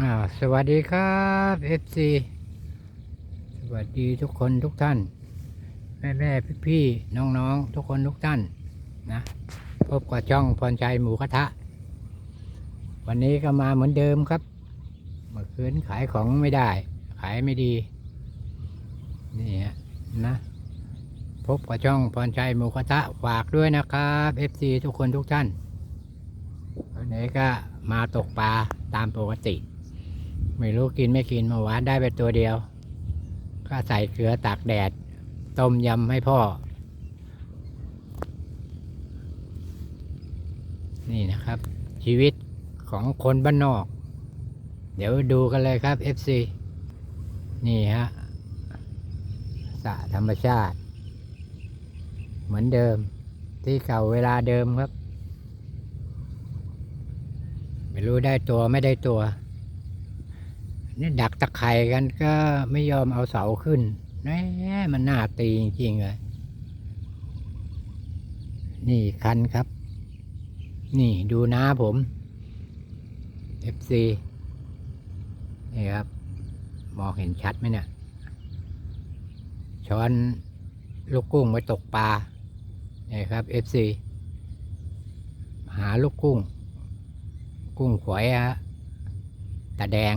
อ่าสวัสดีครับ FC สวัสดีทุกคนทุกท่าน แม่แม่พี่พี่ๆน้องทุกคนทุกท่านนะพบกับช่องพรชัยหมูกระทะ วันนี้ก็มาเหมือนเดิมครับเมื่อคืนขายของไม่ได้ ขายไม่ดี นี่ฮะนะ พบกับช่องพรชัยหมูกระทะฝากด้วยนะครับ FC ทุกคนทุกท่านวันนี้ก็มาตกปลาตามปกติ ไม่รู้กินไม่กินเมื่อวานได้ไปตัวเดียว ก็ใส่เกลือตากแดด ต้มยำให้พ่อ นี่นะครับ ชีวิตของคนบ้านนอก เดี๋ยวดูกันเลยครับ FC นี่ฮะสะธรรมชาติ เหมือนเดิม ที่เก่าเวลาเดิมครับ ไม่รู้ได้ตัวไม่ได้ตัว นี่ดักตะไคร่กันก็ไม่ยอมเอาเสาขึ้นแหมมันน่าตีจริงๆเลยนี่คันครับ นี่ดูน้าผม FC นี่ครับ มองเห็นชัดไหมเนี่ย ช้อนลูกกุ้งไปตกปลานี่ครับ FC หาลูกกุ้ง กุ้งฝอยฮะตาแดง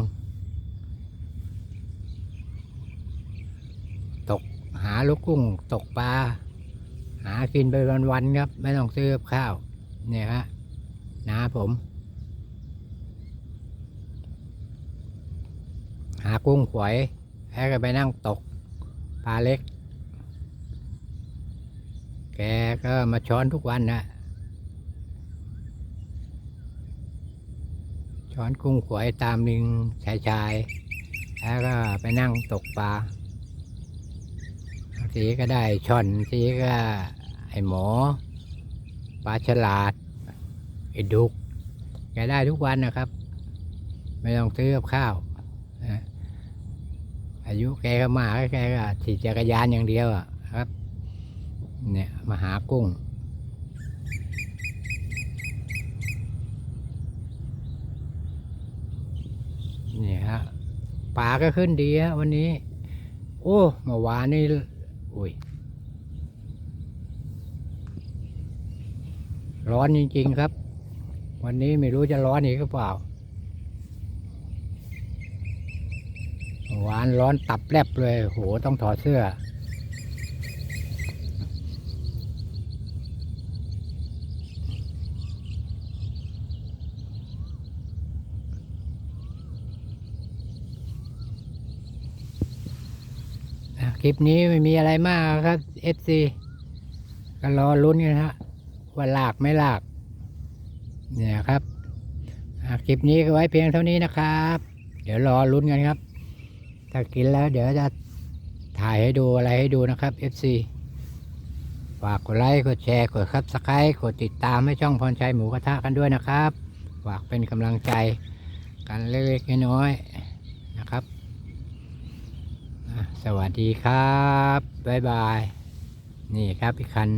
ตกหาลูกกุ้งตกปลา หากินไปวันๆครับ ไม่ต้องซื้อข้าวเนี่ยฮะนาผม หากุ้งฝอยแล้วก็ไปนั่งตกปลาเล็ก แกก็มาช้อนทุกวันนะช้อนกุ้งขวยตามลิงชายชายแล้วก็ไปนั่งตกปลา บางทีก็ได้ช่อนบางทีก็ไอหมอปลาฉลาดไอดุกแกได้ทุกวันนะครับ ไม่ต้องซื้อกับข้าวอายุแกก็มากแกก็ขี่จักรยานอย่างเดียวอะครับ เนี่ยมาหากุ้งนี่ฮะปลาก็ขึ้นดีฮะวันนี้ โอ้เมื่อวานนี่ อุ้ย ร้อนจริง ๆ ครับ วันนี้ไม่รู้จะร้อนอีกหรือเปล่า หวานร้อนตับแลบเลย โห ต้องถอดเสื้อ คลิปนี้ไม่มีอะไรมากครับ FC ก็รอลุ้นกันฮะว่าหลากไม่หลาก เนี่ยครับคลิปนี้ก็ไว้เพียงเท่านี้นะครับ เดี๋ยวรอลุ้นกันครับ ถ้ากินแล้วเดี๋ยวจะถ่ายให้ดูอะไรให้ดูนะครับ FC ฝากกดไลค์กดแชร์กดซับสไครต์กดติดตามให้ช่องพรชัยหมูกระทะกันด้วยนะครับ ฝากเป็นกำลังใจ กันเล็กๆน้อยๆนะครับ สวัสดีครับ บ๊ายบาย นี่ครับอีกคัน